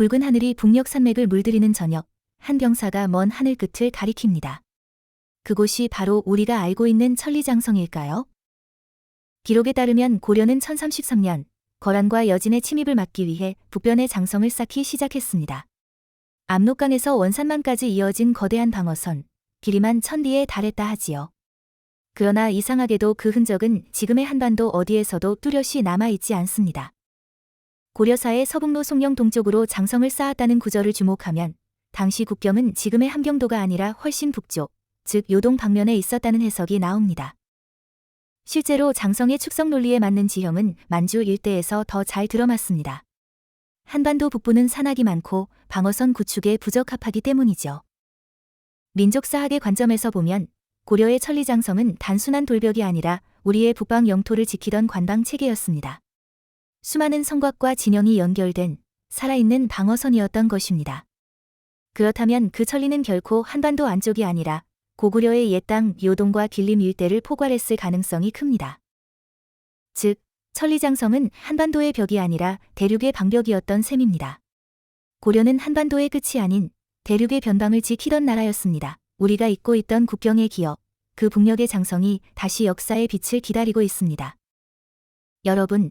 붉은 하늘이 북녘 산맥을 물들이는 저녁, 한 병사가 먼 하늘 끝을 가리킵니다. 그곳이 바로 우리가 알고 있는 천리장성일까요? 기록에 따르면 고려는 1033년 거란과 여진의 침입을 막기 위해 북변의 장성을 쌓기 시작했습니다. 압록강에서 원산만까지 이어진 거대한 방어선, 길이만 천리에 달했다 하지요. 그러나 이상하게도 그 흔적은 지금의 한반도 어디에서도 뚜렷이 남아있지 않습니다. 고려사의 서북로 송영 동쪽으로 장성을 쌓았다는 구절을 주목하면 당시 국경은 지금의 함경도가 아니라 훨씬 북쪽, 즉 요동 방면에 있었다는 해석이 나옵니다. 실제로 장성의 축성 논리에 맞는 지형은 만주 일대에서 더 잘 들어맞습니다. 한반도 북부는 산악이 많고 방어선 구축에 부적합하기 때문이죠. 민족사학의 관점에서 보면 고려의 천리장성은 단순한 돌벽이 아니라 우리의 북방 영토를 지키던 관방 체계였습니다. 수많은 성곽과 진영이 연결된 살아있는 방어선이었던 것입니다. 그렇다면 그 천리는 결코 한반도 안쪽이 아니라 고구려의 옛 땅 요동과 길림 일대를 포괄했을 가능성이 큽니다. 즉, 천리장성은 한반도의 벽이 아니라 대륙의 방벽이었던 셈입니다. 고려는 한반도의 끝이 아닌 대륙의 변방을 지키던 나라였습니다. 우리가 잊고 있던 국경의 기억, 그 북녘의 장성이 다시 역사의 빛을 기다리고 있습니다. 여러분,